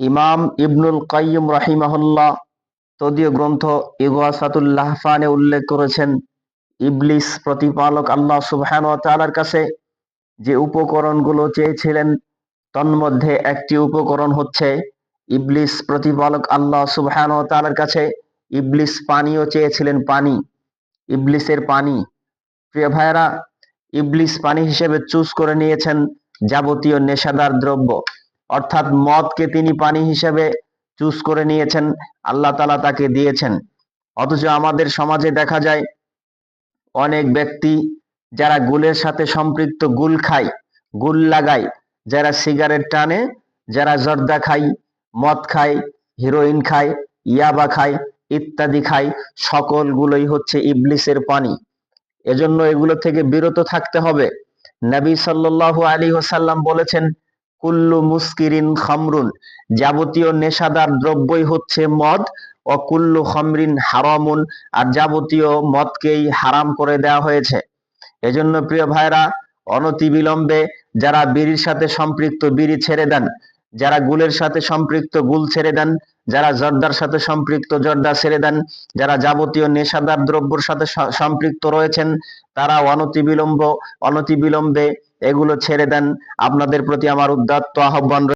ইমাম ইবনুল কাইয়ুম রাহিমাহুল্লাহ তদীয় গ্রন্থ ইগোয়াসাতুল লাহফানে উল্লেখ করেছেন, ইবলিস প্রতিপালক আল্লাহ সুবহান ওয়া তাআলার কাছে যে উপকরণগুলো চেয়েছিলেন, তন্মধ্যে একটি উপকরণ হচ্ছে ইবলিস প্রতিপালক আল্লাহ সুবহান ওয়া তাআলার কাছে ইবলিস পানিও চেয়েছিলেন, পানি, ইবলিসের পানি। প্রিয় ভাইয়েরা, ইবলিস পানি হিসেবে চুজ করে নিয়েছেন যাবতীয় নেশাদার দ্রব্য। অর্থাৎ মদকে তিনি পানি হিসেবে চুজ করে নিয়েছেন, আল্লাহ তালা তাকে দিয়েছেন। অথচ আমাদের সমাজে দেখা যায়, অনেক ব্যক্তি যারা গুলের সাথে সম্পৃক্ত, গুল খায়, গুল লাগায়, যারা সিগারেট টানে, যারা জর্দা খায়, মদ খায় হিরোইন খায়, ইয়াবা খায়, ইত্যাদি খায়, সকলগুলোই হচ্ছে ইবলিসের পানি। এজন্য এগুলো থেকে বিরত থাকতে হবে। নবী সাল্লাল্লাহু আলী ওসাল্লাম বলেছেন কুল্লু মুস্কিরিন খামরুন, যাবতীয় নেশাদার দ্রব্যই হচ্ছে মদ, ও কুল্লু খমরিন হারামুন, আর যাবতীয় মদকেই হারাম করে দেওয়া হয়েছে। এজন্য প্রিয় ভাইরা, অনতিবিলম্বে যারা বিড়ির সাথে সম্পৃক্ত বিড়ি ছেড়ে দেন যারা গুলের সাথে সম্পৃক্ত গুল ছেড়ে দেন, যারা জর্দার সাথে সম্পৃক্ত জর্দা ছেড়ে দেন, যারা যাবতীয় নেশাদার দ্রব্যর সাথে সম্পৃক্ত রয়েছেন, তারা অনতিবিলম্ব, অনতিবিলম্বে এগুলো ছেড়ে দেন। আপনাদের প্রতি আমার উদ্দাত্ত আহ্বান